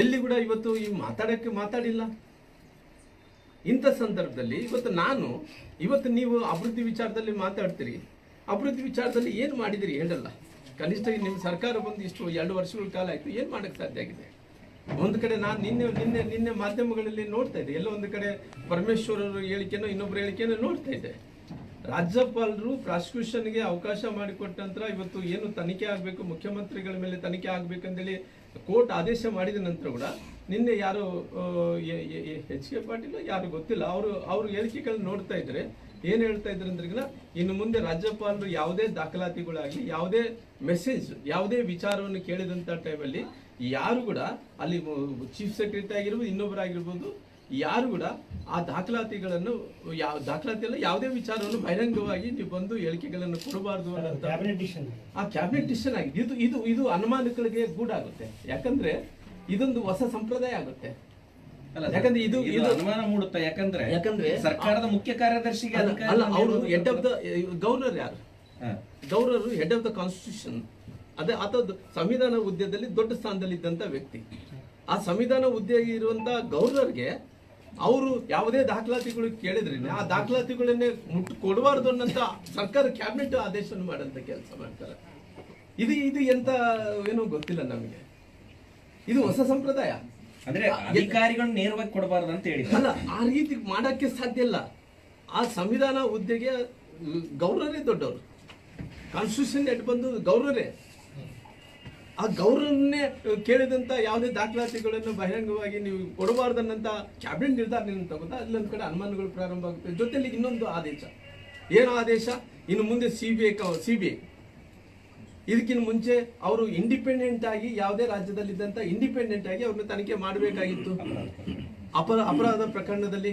ಎಲ್ಲಿ ಕೂಡ ಇವತ್ತು ಈ ಮಾತಾಡೋಕ್ಕೆ ಮಾತಾಡಿಲ್ಲ. ಇಂಥ ಸಂದರ್ಭದಲ್ಲಿ ಇವತ್ತು ನಾನು, ಇವತ್ತು ನೀವು ಅಭಿವೃದ್ಧಿ ವಿಚಾರದಲ್ಲಿ ಮಾತಾಡ್ತೀರಿ, ಅಭಿವೃದ್ಧಿ ವಿಚಾರದಲ್ಲಿ ಏನು ಮಾಡಿದಿರಿ ಹೇಳಲ್ಲ. ಕನಿಷ್ಠ ನಿಮ್ಮ ಸರ್ಕಾರ ಬಂದು ಇಷ್ಟು ಎರಡು ವರ್ಷಗಳ ಕಾಲ ಆಯಿತು, ಏನು ಮಾಡಕ್ಕೆ ಸಾಧ್ಯ ಆಗಿದೆ? ಒಂದು ಕಡೆ ನಾನು ನಿನ್ನೆ ನಿನ್ನೆ ನಿನ್ನೆ ಮಾಧ್ಯಮಗಳಲ್ಲಿ ನೋಡ್ತಾ ಇದ್ದೆ, ಎಲ್ಲೋ ಒಂದು ಕಡೆ ಪರಮೇಶ್ವರರ ಹೇಳಿಕೆನೋ ಇನ್ನೊಬ್ಬರ ಹೇಳಿಕೆನೋ ನೋಡ್ತಾ ಇದ್ದೆ. ರಾಜ್ಯಪಾಲರು ಪ್ರಾಸಿಕ್ಯೂಷನ್ಗೆ ಅವಕಾಶ ಮಾಡಿಕೊಟ್ಟ ನಂತರ ಇವತ್ತು ಏನು ತನಿಖೆ ಆಗಬೇಕು, ಮುಖ್ಯಮಂತ್ರಿಗಳ ಮೇಲೆ ತನಿಖೆ ಆಗ್ಬೇಕಂತೇಳಿ ಕೋರ್ಟ್ ಆದೇಶ ಮಾಡಿದ ನಂತರ ಕೂಡ ನಿನ್ನೆ ಯಾರು ಎಚ್ ಕೆ ಪಾಟೀಲ್ ಯಾರು ಗೊತ್ತಿಲ್ಲ. ಅವರು ಅವರು ಹೇಳಿಕೆಗಳನ್ನ ನೋಡ್ತಾ ಇದ್ರೆ ಏನು ಹೇಳ್ತಾ ಇದ್ರು ಅಂದ್ರೆ ಇನ್ನು ಮುಂದೆ ರಾಜ್ಯಪಾಲರು ಯಾವುದೇ ದಾಖಲಾತಿಗಳಾಗಲಿ, ಯಾವುದೇ ಮೆಸೇಜ್ ಯಾವುದೇ ವಿಚಾರವನ್ನು ಕೇಳಿದಂತ ಟೈಮಲ್ಲಿ ಯಾರು ಕೂಡ ಅಲ್ಲಿ ಚೀಫ್ ಸೆಕ್ರೆಟರಿ ಆಗಿರ್ಬೋದು ಇನ್ನೊಬ್ಬರಾಗಿರ್ಬೋದು ಯಾರು ಕೂಡ ಆ ದಾಖಲಾತಿಗಳನ್ನು ಯಾವ ದಾಖಲಾತಿ ಅಲ್ಲ ಯಾವುದೇ ವಿಚಾರವನ್ನು ಬಹಿರಂಗವಾಗಿ ನೀವು ಬಂದು ಹೇಳಿಕೆಗಳನ್ನು ಕೊಡಬಾರದು ಆ ಕ್ಯಾಬಿನೆಟ್ ಡಿಸಿಷನ್ ಆಗಿದೆ. ಇದು ಇದು ಇದು ಅನುಮಾನಗಳಿಗೆ ಗೂಡಾಗುತ್ತೆ ಯಾಕಂದ್ರೆ ಇದೊಂದು ಹೊಸ ಸಂಪ್ರದಾಯ ಆಗುತ್ತೆ. ಅಲ್ಲ ಯಾಕಂದ್ರೆ ಇದು ಇದು ಅನುಮಾನ ಮೂಡುತ್ತೆ? ಯಾಕಂದ್ರೆ ಯಾಕಂದ್ರೆ ಸರ್ಕಾರದ ಮುಖ್ಯ ಕಾರ್ಯದರ್ಶಿಗೆ ಅಲ್ಲ ಅಧಿಕಾರ ಅಲ್ಲ ಅವರು ಹೆಡ್ ಆಫ್ ದ ಗವರ್ನರ್ ಯಾರು? Governor governor head of the constitution ಅದೇ ಆತ ಸಂವಿಧಾನ ಹುದ್ದೆದಲ್ಲಿ ದೊಡ್ಡ ಸ್ಥಾನದಲ್ಲಿ ಇದ್ದಂತ ವ್ಯಕ್ತಿ. ಆ ಸಂವಿಧಾನ ಹುದ್ದೆ ಇರುವಂತ ಗವರ್ನರ್ಗೆ ಅವರು ಯಾವುದೇ ದಾಖಲಾತಿಗಳು ಕೇಳಿದ್ರೆ ಆ ದಾಖಲಾತಿಗಳನ್ನೇ ಮುಟ್ಟು ಕೊಡಬಾರ್ದು ಅನ್ನಂತ ಸರ್ಕಾರ ಕ್ಯಾಬಿನೆಟ್ ಆದೇಶ ಮಾಡಂತ ಕೆಲಸ ಮಾಡ್ತಾರೆ. ಇದು ಇದು ಎಂತ ಏನೋ ಗೊತ್ತಿಲ್ಲ ನಮಗೆ. ಇದು ಹೊಸ ಸಂಪ್ರದಾಯ. ಅಂದ್ರೆ ಅಧಿಕಾರಿಗಳನ್ನ ನೇರವಾಗಿ ಕೊಡಬಾರ್ದು ಅಂತ ಹೇಳಿ ಅಲ್ಲ ಆ ರೀತಿ ಮಾಡಕ್ಕೆ ಸಾಧ್ಯ ಇಲ್ಲ. ಆ ಸಂವಿಧಾನ ಹುದ್ದೆಗೆ ಗೌರವರೇ ದೊಡ್ಡವರು. ಕಾನ್ಸ್ಟಿಟ್ಯೂಷನ್ ಎಟ್ ಬಂದು ಗೌರವರೇ. ಆ ಗೌರವನ್ನೇ ಕೇಳಿದಂತ ಯಾವುದೇ ದಾಖಲಾತಿಗಳನ್ನು ಬಹಿರಂಗವಾಗಿ ನೀವು ಕೊಡಬಾರ್ದನ್ನಂತ ಕ್ಯಾಬಿನೆಟ್ ನಿರ್ಧಾರ ನೀವು ತಗೋತಾ ಒಂದು ಕಡೆ ಅನುಮಾನಗಳು ಪ್ರಾರಂಭ ಆಗುತ್ತೆ. ಜೊತೆಲಿ ಇನ್ನೊಂದು ಆದೇಶ. ಏನು ಆದೇಶ? ಇನ್ನು ಮುಂದೆ C B I C B I ಇದಕ್ಕಿಂತ ಮುಂಚೆ ಅವರು ಇಂಡಿಪೆಂಡೆಂಟ್ ಆಗಿ ಯಾವುದೇ ರಾಜ್ಯದಲ್ಲಿದ್ದಂತ ಇಂಡಿಪೆಂಡೆಂಟ್ ಆಗಿ ಅವ್ರನ್ನ ತನಿಖೆ ಮಾಡಬೇಕಾಗಿತ್ತು. ಅಪರ, ಅಪರಾಧ ಪ್ರಕರಣದಲ್ಲಿ.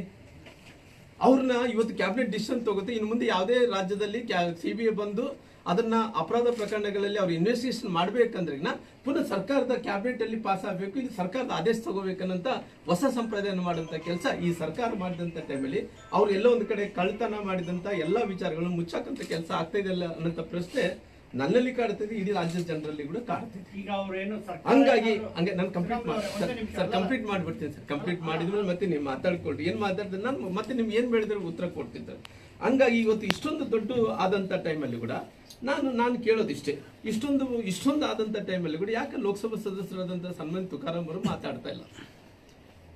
ಅವ್ರನ್ನ ಇವತ್ತು ಕ್ಯಾಬಿನೆಟ್ ಡಿಸಿಷನ್ ತಗೋತೆ ಇನ್ನು ಮುಂದೆ ಯಾವುದೇ ರಾಜ್ಯದಲ್ಲಿ ಸಿ ಬಿ ಐ ಬಂದು ಅದನ್ನ ಅಪರಾಧ ಪ್ರಕರಣಗಳಲ್ಲಿ ಅವ್ರು ಇನ್ವೆಸ್ಟಿಗೇಷನ್ ಮಾಡ್ಬೇಕಂದ್ರೆ ಪುನಃ ಸರ್ಕಾರದ ಕ್ಯಾಬಿನೆಟ್ ಅಲ್ಲಿ ಪಾಸ್ ಆಗಬೇಕು ಇಲ್ಲಿ ಸರ್ಕಾರದ ಆದೇಶ ತಗೋಬೇಕನ್ನಂತ ಹೊಸ ಸಂಪ್ರದಾಯ ಮಾಡುವಂತ ಕೆಲಸ ಈ ಸರ್ಕಾರ ಮಾಡಿದಂತ ಟೈಮಲ್ಲಿ ಅವ್ರು ಎಲ್ಲೋ ಒಂದು ಕಡೆ ಕಳ್ತನ ಮಾಡಿದಂತ ಎಲ್ಲಾ ವಿಚಾರಗಳನ್ನು ಮುಚ್ಚಾಕಂತ ಕೆಲಸ ಆಗ್ತಾ ಇದೆಯಲ್ಲ ಅನ್ನೋಂಥ ಪ್ರಶ್ನೆ ನನ್ನಲ್ಲಿ ಕಾಡ್ತಿದೆ ಇಡೀ ರಾಜ್ಯದ ಜನರಲ್ಲಿ ಕೂಡ ಕಾಡ್ತಿದೆ ಹಂಗಾಗಿ ಹಂಗೆ ನಾನು ಕಂಪ್ಲೀಟ್ ಮಾಡಿ ಸರ್ ಕಂಪ್ಲೀಟ್ ಮಾಡ್ಬಿಡ್ತೀನಿ ಸರ್ ಕಂಪ್ಲೀಟ್ ಮಾಡಿದ್ಮೇಲೆ ಮತ್ತೆ ನೀವು ಮಾತಾಡ್ಕೊಳ್ರಿ. ಏನ್ ಮಾತಾಡಿದ್ರೆ ನಾನು ಮತ್ತೆ ನಿಮ್ಗೆ ಏನ್ ಬೆಳೆದ್ರೆ ಉತ್ತರ ಕೊಡ್ತಿದ್ದಾರೆ ಹಂಗಾಗಿ ಇವತ್ತು ಇಷ್ಟೊಂದು ದೊಡ್ಡ ಆದಂತ ಟೈಮಲ್ಲಿ ಕೂಡ ನಾನು ನಾನು ಕೇಳೋದಿಷ್ಟೇ. ಇಷ್ಟೊಂದು ಇಷ್ಟೊಂದು ಆದಂಥ ಟೈಮಲ್ಲಿ ಕೂಡ ಯಾಕೆ ಲೋಕಸಭಾ ಸದಸ್ಯರಾದಂಥ ಸನ್ಮಾನ್ ತುಕಾರಾಮ್ ಅವರು ಮಾತಾಡ್ತಾ ಇಲ್ಲ?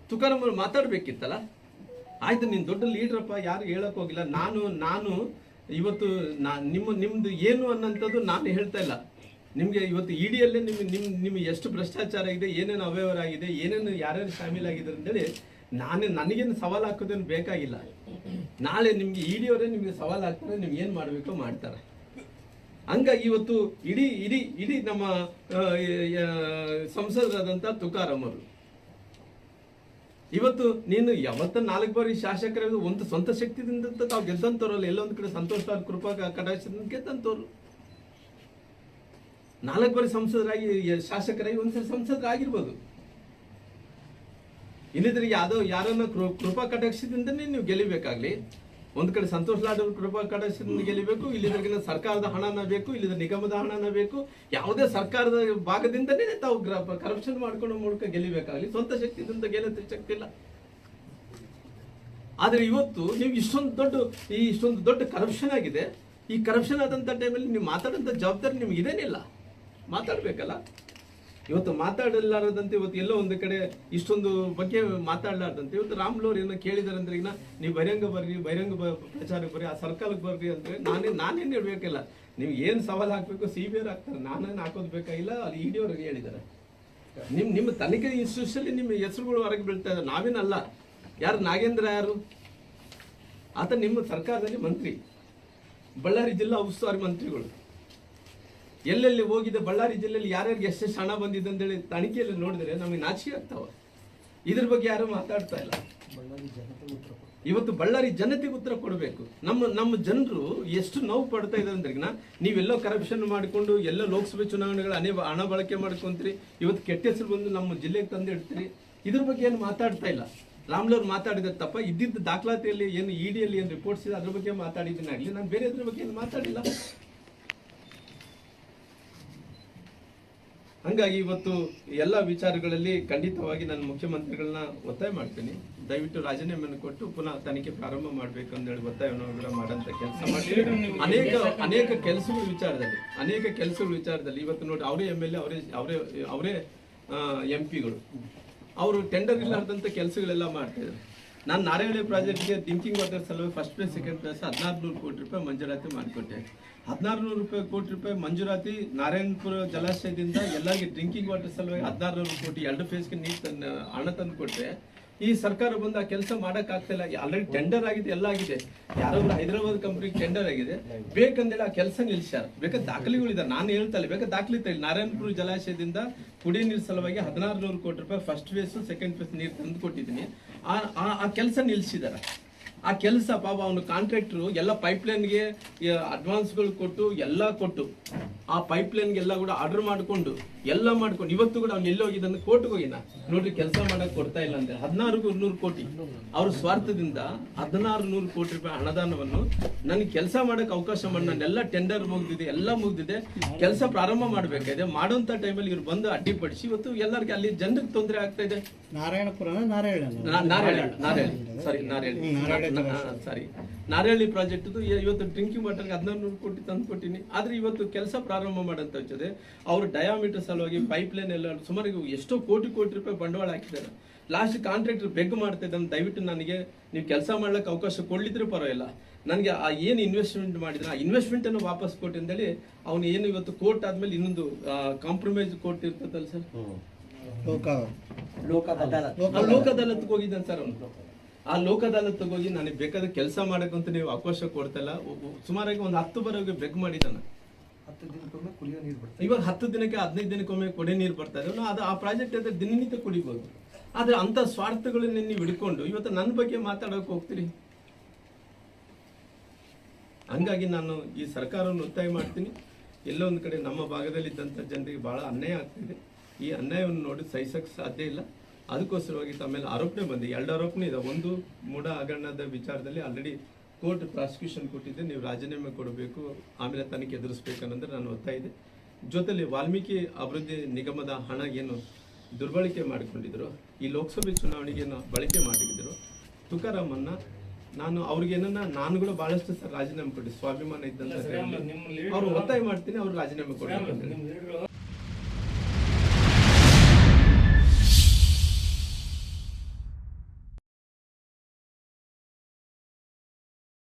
ತುಕಾರಾಮ್ ಅವರು ಮಾತಾಡಬೇಕಿತ್ತಲ್ಲ? ಆಯ್ತು, ನೀನು ದೊಡ್ಡ ಲೀಡ್ರಪ್ಪ ಯಾರು ಹೇಳಕ್ ಹೋಗಿಲ್ಲ. ನಾನು ನಾನು ಇವತ್ತು ನಾ, ನಿಮ್ಮ ನಿಮ್ಮದು ಏನು ಅನ್ನೋಂಥದ್ದು ನಾನು ಹೇಳ್ತಾ ಇಲ್ಲ. ನಿಮಗೆ ಇವತ್ತು ಇಡಿಯಲ್ಲೇ ನಿಮ್ಗೆ ನಿಮ್ಮ ನಿಮ್ಗೆ ಎಷ್ಟು ಭ್ರಷ್ಟಾಚಾರ ಆಗಿದೆ ಏನೇನು ಅವ್ಯವಹಾರ ಆಗಿದೆ, ಏನೇನು ಯಾರ್ಯಾರು ಶಾಮೀಲಾಗಿದ್ದಾರೆ ಅಂತೇಳಿ ನಾನೇ, ನನಗೇನು ಸವಾಲು ಹಾಕೋದೇನು ಬೇಕಾಗಿಲ್ಲ. ನಾಳೆ ನಿಮಗೆ ಇಡಿಯವರೇ ನಿಮಗೆ ಸವಾಲು ಹಾಕ್ತಾರೆ, ನೀವು ಏನು ಮಾಡಬೇಕೋ ಮಾಡ್ತಾರೆ. ಹಂಗಾಗಿ ಇವತ್ತು ಇಡೀ ಇಡೀ ಇಡೀ ನಮ್ಮ ಸಂಸದರಾದಂತ ತುಕಾರಾಮರು ಇವತ್ತು ನೀನು ಯಾವತ್ತ ನಾಲ್ಕು ಬಾರಿ ಶಾಸಕರ ಒಂದು ಸ್ವಂತ ಶಕ್ತಿದಿಂದ ತಾವು ಗೆದ್ದಂತವ್ರಲ್ಲ, ಎಲ್ಲೊಂದು ಕಡೆ ಸಂತೋಷ ಕೃಪಾ ಕಟಾಕ್ಷದಿಂದ ಗೆದ್ದಂತವ್ರು. ನಾಲ್ಕು ಬಾರಿ ಸಂಸದರಾಗಿ ಶಾಸಕರಾಗಿ ಒಂದ್ಸರಿ ಸಂಸದರಾಗಿರ್ಬೋದು. ಇಲ್ಲಿದ್ರೆ ಯಾವ್ದೋ, ಯಾರನ್ನ ಕೃಪಾ ಕಟಾಕ್ಷದಿಂದನೇ ನೀವು ಗೆಲ್ಲಿಬೇಕಾಗ್ಲಿ? ಒಂದ್ ಕಡೆ ಸಂತೋಷ್ ಲಾಡ್ ಕೃಪಾ ಕಡೆಯಿಂದ ಗೆಲ್ಲಬೇಕು ಇಲ್ಲಿದ್ರಿಗಿನ ಸರ್ಕಾರದ ಹಣನ ಬೇಕು, ಇಲ್ಲಿದ ನಿಗಮದ ಹಣನ ಬೇಕು. ಯಾವುದೇ ಸರ್ಕಾರದ ಭಾಗದಿಂದನೇ ತಾವು ಕರಪ್ಷನ್ ಮಾಡ್ಕೊಂಡು ಮೂಲಕ ಗೆಲ್ಲಬೇಕಾಗಲಿ. ಸ್ವಂತ ಶಕ್ತಿಯಿಂದ ಗೆಲ್ಲದ ಶಕ್ತಿ ಇಲ್ಲ. ಆದ್ರೆ ಇವತ್ತು ನೀವು ಇಷ್ಟೊಂದು ದೊಡ್ಡ ಈ ಇಷ್ಟೊಂದು ದೊಡ್ಡ ಕರಪ್ಷನ್ ಆಗಿದೆ. ಈ ಕರಪ್ಷನ್ ಆದಂತ ಟೈಮಲ್ಲಿ ನೀವು ಮಾತಾಡಂತ ಜವಾಬ್ದಾರಿ ನಿಮ್ಗೆ ಇದೇನಿಲ್ಲ? ಮಾತಾಡ್ಬೇಕಲ್ಲ? ಇವತ್ತು ಮಾತಾಡಲಾರದಂತೆ ಇವತ್ತು ಎಲ್ಲೋ ಒಂದು ಕಡೆ ಇಷ್ಟೊಂದು ಬಗ್ಗೆ ಮಾತಾಡಲಾರ್ದಂತೆ. ಇವತ್ತು ರಾಮ್ಲೋರ್ ಏನೋ ಕೇಳಿದಾರೆ ಅಂದ್ರೆ ಈಗ ನೀವು ಬಹಿರಂಗ ಬರ್ರಿ, ಬಹಿರಂಗ ಪ್ರಚಾರಕ್ಕೆ ಬರ್ರಿ, ಆ ಸರ್ಕಾರಕ್ಕೆ ಬರ್ರಿ ಅಂದ್ರೆ ನಾನೇ, ನಾನೇನು ಹೇಳ್ಬೇಕಿಲ್ಲ. ನೀವು ಏನು ಸವಾಲು ಹಾಕಬೇಕು ಸಿ ಬಿ ಅವ್ರು ಹಾಕ್ತಾರೆ. ನಾನೇನು ಹಾಕೋದು ಬೇಕಾಗಿಲ್ಲ ಅಲ್ಲಿ ಡಿ ಅವ್ರಿಗೆ ಹೇಳಿದ್ದಾರೆ. ನಿಮ್ಮ ನಿಮ್ಮ ತನಿಖೆ ಇನ್ಸ್ಟಿಟ್ಯೂಷನ್ ನಿಮ್ಮ ಹೆಸರುಗಳು ಹೊರಗೆ ಬೀಳ್ತಾ ಇದ್ದಾರೆ. ನಾವೇನಲ್ಲ. ಯಾರು ನಾಗೇಂದ್ರ ಯಾರು? ಆತ ನಿಮ್ಮ ಸರ್ಕಾರದಲ್ಲಿ ಮಂತ್ರಿ. ಬಳ್ಳಾರಿ ಜಿಲ್ಲಾ ಉಸ್ತುವಾರಿ ಮಂತ್ರಿಗಳು. ಎಲ್ಲೆಲ್ಲಿ ಹೋಗಿದೆ, ಬಳ್ಳಾರಿ ಜಿಲ್ಲೆಯಲ್ಲಿ ಯಾರ್ಯಾರಿಗೆ ಎಷ್ಟೆಷ್ಟು ಹಣ ಬಂದಿದೆ ಅಂತೇಳಿ ತನಿಖೆಯಲ್ಲಿ ನೋಡಿದ್ರೆ ನಮಗೆ ನಾಚಿಕೆ ಆಗ್ತಾವ. ಇದ್ರ ಬಗ್ಗೆ ಯಾರು ಮಾತಾಡ್ತಾ ಇಲ್ಲ. ಇವತ್ತು ಬಳ್ಳಾರಿ ಜನತೆಗೆ ಉತ್ತರ ಕೊಡಬೇಕು. ನಮ್ಮ ನಮ್ಮ ಜನರು ಎಷ್ಟು ನೋವು ಪಡ್ತಾ ಇದ್ದಾರೆ ಅಂದ್ರೆ ನೀವೆಲ್ಲೋ ಕರಪ್ಷನ್ ಮಾಡಿಕೊಂಡು ಎಲ್ಲ ಲೋಕಸಭೆ ಚುನಾವಣೆಗಳ ಅನೇ ಹಣ ಬಳಕೆ ಮಾಡ್ಕೊಂತೀರಿ, ಇವತ್ತು ಕೆಟ್ಟ ಹೆಸರು ಬಂದು ನಮ್ಮ ಜಿಲ್ಲೆಗೆ ತಂದು ಇಡ್ತೀರಿ, ಇದ್ರ ಬಗ್ಗೆ ಏನು ಮಾತಾಡ್ತಾ ಇಲ್ಲ. ರಾಮ್ಲವ್ರು ಮಾತಾಡಿದ ತಪ್ಪ, ಇದ್ದಿದ್ದ ದಾಖಲಾತಿಯಲ್ಲಿ ಏನು ಇಡಿಯಲ್ಲಿ ಏನು ರಿಪೋರ್ಟ್ಸ್ ಇದೆ, ಅದ್ರ ಬಗ್ಗೆ ಮಾತಾಡಿದ್ದೀನಾಗ್ಲಿ ನಾನು ಬೇರೆ ಇದ್ರ ಬಗ್ಗೆ ಏನು ಮಾತಾಡಿಲ್ಲ. ಹಂಗಾಗಿ ಇವತ್ತು ಎಲ್ಲ ವಿಚಾರಗಳಲ್ಲಿ ಖಂಡಿತವಾಗಿ ನಾನು ಮುಖ್ಯಮಂತ್ರಿಗಳನ್ನ ಒತ್ತಾಯ ಮಾಡ್ತೀನಿ. ದಯವಿಟ್ಟು ರಾಜೀನಾಮೆಯನ್ನು ಕೊಟ್ಟು ಪುನಃ ತನಿಖೆ ಪ್ರಾರಂಭ ಮಾಡಬೇಕು ಅಂತ ಹೇಳಿ ಒತ್ತಾಯವನ್ನು ಕೂಡ ಮಾಡೋಂಥ ಕೆಲಸ ಮಾಡ್ತೀನಿ. ಅನೇಕ ಅನೇಕ ಕೆಲಸಗಳ ವಿಚಾರದಲ್ಲಿ, ಅನೇಕ ಕೆಲಸಗಳ ವಿಚಾರದಲ್ಲಿ ಇವತ್ತು ನೋಡಿ ಅವರೇ ಎಂ ಎಲ್ ಎ, ಅವರೇ ಅವರೇ ಅವರೇ ಎಂ ಪಿಗಳು. ಅವರು ಟೆಂಡರ್ ಇಲ್ಲಾರ್ದಂಥ ಕೆಲಸಗಳೆಲ್ಲ ಮಾಡ್ತಾ ಇದ್ದಾರೆ. ನಾನು ನಾರಾಯಣ ಪ್ರಾಜೆಕ್ಟ್ಗೆ ಡ್ರಿಂಕಿಂಗ್ ವಾಟರ್ ಸಲುವಾಗಿ ಫಸ್ಟ್ ಪ್ಲೇಸ್ ಸೆಕೆಂಡ್ ಪ್ಲೇಸ್ ಹದಿನಾರು ನೂರು ಕೋಟಿ ರೂಪಾಯಿ ಮಂಜೂರಾತಿ ಮಾಡಿಕೊಟ್ಟೆ. ಹದಿನಾರು ನೂರು ರೂಪಾಯಿ ಕೋಟಿ ರೂಪಾಯಿ ಮಂಜೂರಾತಿ ನಾರಾಯಣಪುರ ಜಲಾಶಯದಿಂದ ಎಲ್ಲರಿಗೆ ಡ್ರಿಂಕಿಂಗ್ ವಾಟರ್ ಸಲುವಾಗಿ ಹದಿನಾರು ನೂರು ಕೋಟಿ ಎರಡು ಫೇಸ್ಗೆ ನೀರು ತಂದು ಹಣ ತಂದು ಕೊಟ್ಟರೆ ಈ ಸರ್ಕಾರ ಬಂದು ಆ ಕೆಲಸ ಮಾಡಕ್ ಆಗ್ತಿಲ್ಲ ಆಲ್ರೆಡಿ ಟೆಂಡರ್ ಆಗಿದೆ, ಎಲ್ಲ ಆಗಿದೆ. ಯಾರೋ ಒಂದು ಹೈದರಾಬಾದ್ ಕಂಪ್ನಿ ಟೆಂಡರ್ ಆಗಿದೆ. ಬೇಕಂದೇಳಿ ಆ ಕೆಲಸ ನಿಲ್ಸ್ಯಾರ ಬೇಕಾದ ದಾಖಲೆಗಳಿದೆ ನಾನು ಹೇಳ್ತಾ ಇಲ್ಲ ದಾಖಲೆ ಇಲ್ಲ ನಾರಾಯಣಪುರ ಜಲಾಶಯದಿಂದ ಕುಡಿಯ ನೀರು ಸಲುವಾಗಿ ಹದಿನಾರು ನೂರು ಕೋಟಿ ರೂಪಾಯಿ ಫಸ್ಟ್ ಫೇಸ್ ಸೆಕೆಂಡ್ ಫೇಸ್ ನೀರು ತಂದು ಕೊಟ್ಟಿದ್ದೀನಿ. ಆ, ಆ- ಕೆಲಸ ನಿಲ್ಸಿದ್ದಾರೆ ಆ ಕೆಲಸ ಪಾಪ ಅವನು ಕಾಂಟ್ರಾಕ್ಟ್ರು ಎಲ್ಲ ಪೈಪ್ಲೈನ್ಗೆ ಅಡ್ವಾನ್ಸ್ಗಳು ಕೊಟ್ಟು, ಎಲ್ಲ ಕೊಟ್ಟು. ಆ ಪೈಪ್ಲೈನ್ಗೆ ಎಲ್ಲ ಕೂಡ ಆರ್ಡರ್ ಮಾಡಿಕೊಂಡು ಎಲ್ಲ ಮಾಡ್ಕೊಂಡು ಇವತ್ತು ಕೂಡ ಅವ್ನು ಎಲ್ಲಿ ಹೋಗಿದ್ದಾನೆ ಕೋರ್ಟ್ಗೆ ಹೋಗಿನ ನೋಡ್ರಿ ಕೆಲಸ ಮಾಡಕ್ ಕೊಡ್ತಾ ಇಲ್ಲ ಅಂತ. ಹದಿನಾರು ನೂರು ಕೋಟಿ. ಅವ್ರ ಸ್ವಾರ್ಥದಿಂದ ಹದಿನಾರು ನೂರು ಕೋಟಿ ರೂಪಾಯಿ ಹಣದಾನವನ್ನು ನನಗೆ ಕೆಲಸ ಮಾಡಕ್ ಅವಕಾಶ ಮಾಡಿ ನನ್ನೆಲ್ಲ ಟೆಂಡರ್ ಮುಗ್ದಿದೆ ಎಲ್ಲ ಮುಗ್ದಿದೆ. ಕೆಲಸ ಪ್ರಾರಂಭ ಮಾಡಬೇಕಾಗಿದೆ. ಮಾಡುವಂತ ಟೈಮಲ್ಲಿ ಇವ್ರು ಬಂದು ಅಡ್ಡಿಪಡಿಸಿ ಇವತ್ತು ಎಲ್ಲರಿಗೆ ಅಲ್ಲಿ ಜನರಿಗೆ ತೊಂದರೆ ಆಗ್ತಾ ಇದೆ. ನಾರಾಯಣಪುರ ನಾರಾಯಣ ನಾ- Narayana Narayana. Sorry Narayana. Sorry Narayani project ಇವತ್ತು ಡ್ರಿಂಕಿಂಗ್ ವಾಟರ್ಗೆ ಹದಿನಾರು ನೂರು ಕೋಟಿ ತಂದು ಕೊಟ್ಟಿನಿ. ಆದ್ರೆ ಇವತ್ತು ಕೆಲಸ ಪ್ರಾರಂಭ ಮಾಡಂತ ಹೋಗ್ತದೆ ಅವ್ರ ಡಯಾಮೀಟರ್ ಸಲುವಾಗಿ ಪೈಪ್ ಲೈನ್ ಎಲ್ಲ ಸುಮಾರು ಇವು ಎಷ್ಟೋ ಕೋಟಿ ಕೋಟಿ ರೂಪಾಯಿ ಬಂಡವಾಳ ಹಾಕಿದ್ದಾರೆ. ಲಾಸ್ಟ್ ಕಾಂಟ್ರಾಕ್ಟರ್ ಬೆಗ್ ಮಾಡ್ತಾ ಇದ್ದಾನೆ. ದಯವಿಟ್ಟು ನನಗೆ ನೀವು ಕೆಲಸ ಮಾಡ್ಲಿಕ್ಕೆ ಅವಕಾಶ ಕೊಡ್ಲಿದ್ರೆ ಪರವಾಗಿಲ್ಲ. ನನಗೆ ಆ ಏನು ಇನ್ವೆಸ್ಟ್ಮೆಂಟ್ ಮಾಡಿದ್ರೆ ಆ ಇನ್ವೆಸ್ಟ್ಮೆಂಟ್ ಅನ್ನು ವಾಪಸ್ ಕೊಟ್ಟು ಅಂತೇಳಿ ಅವನು ಏನು ಇವತ್ತು ಕೋರ್ಟ್ ಆದ್ಮೇಲೆ ಇನ್ನೊಂದು ಕಾಂಪ್ರಮೈಸ್ ಕೋರ್ಟ್ ಇರ್ತದಲ್ಲ ಸರ್? ಲೋಕ. ಅದಾಲತ್ಗೆ ಹೋಗಿದ್ದಾನೆ ಸರ್ ಅವನು. ಆ ಲೋಕ ಅದಾಲತ್ಗೆ ಹೋಗಿ ನನಗೆ ಬೇಕಾದ ಕೆಲಸ ಮಾಡಕ್ಕಂತ ನೀವು ಅವಕಾಶ ಕೊಡ್ತಲ್ಲ ಸುಮಾರಾಗಿ ಒಂದು ಹತ್ತು ಬರೋಗೆ ಬೆಗ್ ಮಾಡಿದ್ದಾನ. ಇವಾಗ ಹತ್ತು ದಿನಕ್ಕೆ ಹದಿನೈದು ದಿನಕ್ಕೊಮ್ಮೆ ಕೊಡೆ ನೀರು ಬರ್ತಾ ಇದೆ. ಅದು ಆ ಪ್ರಾಜೆಕ್ಟ್ ಅದ್ರ ದಿನನಿತ್ಯ ಕುಡಿಬೋದು. ಆದ್ರೆ ಅಂತ ಸ್ವಾರ್ಥಗಳನ್ನ ನೀವು ಹಿಡ್ಕೊಂಡು ಇವತ್ತು ನನ್ನ ಬಗ್ಗೆ ಮಾತಾಡೋಕೆ ಹೋಗ್ತೀರಿ? ಹಂಗಾಗಿ ನಾನು ಈ ಸರ್ಕಾರವನ್ನು ಒತ್ತಾಯ ಮಾಡ್ತೀನಿ. ಎಲ್ಲೋ ಒಂದು ಕಡೆ ನಮ್ಮ ಭಾಗದಲ್ಲಿದ್ದಂಥ ಜನರಿಗೆ ಭಾಳ ಅನ್ಯಾಯ ಆಗ್ತಿದೆ. ಈ ಅನ್ಯಾಯವನ್ನು ನೋಡಿ ಸಹಿಸಕ್ಕೆ ಸಾಧ್ಯ ಇಲ್ಲ. ಅದಕ್ಕೋಸ್ಕರವಾಗಿ ತಮ್ಮೇಲೆ ಆರೋಪಣೆ ಬಂದಿದೆ. ಎರಡು ಆರೋಪಣೆ ಇದೆ. ಒಂದು ಮೂಢ ಹಗರಣದ ವಿಚಾರದಲ್ಲಿ ಆಲ್ರೆಡಿ ಕೋರ್ಟ್ ಪ್ರಾಸಿಕ್ಯೂಷನ್ ಕೊಟ್ಟಿದ್ದೆ ನೀವು ರಾಜೀನಾಮೆ ಕೊಡಬೇಕು ಆಮೇಲೆ ತನಿಖೆ ಎದುರಿಸ್ಬೇಕು ಅನ್ನೋದ್ರೆ ನಾನು ಒತ್ತಾಯ ಇದೆ ಜೊತೆಲಿ ವಾಲ್ಮೀಕಿ ಅಭಿವೃದ್ಧಿ ನಿಗಮದ ಹಣ ಏನು ದುರ್ಬಳಕೆ ಮಾಡಿಕೊಂಡಿದ್ರು ಈ ಲೋಕಸಭೆ ಚುನಾವಣೆಗೆ ಏನು ಬಳಕೆ ಮಾಡಿದ್ರು ತುಕಾರಾಮನ್ನ ನಾನು ಅವ್ರಿಗೇನನ್ನ ನಾನು ಕೂಡ ಬಹಳಷ್ಟು ಸರ್ ರಾಜೀನಾಮೆ ಕೊಡಿ ಸ್ವಾಭಿಮಾನ ಇದ್ದಂತ ಅವ್ರು ಒತ್ತಾಯ ಮಾಡ್ತೀನಿ ಅವ್ರು ರಾಜೀನಾಮೆ ಕೊಡಿ.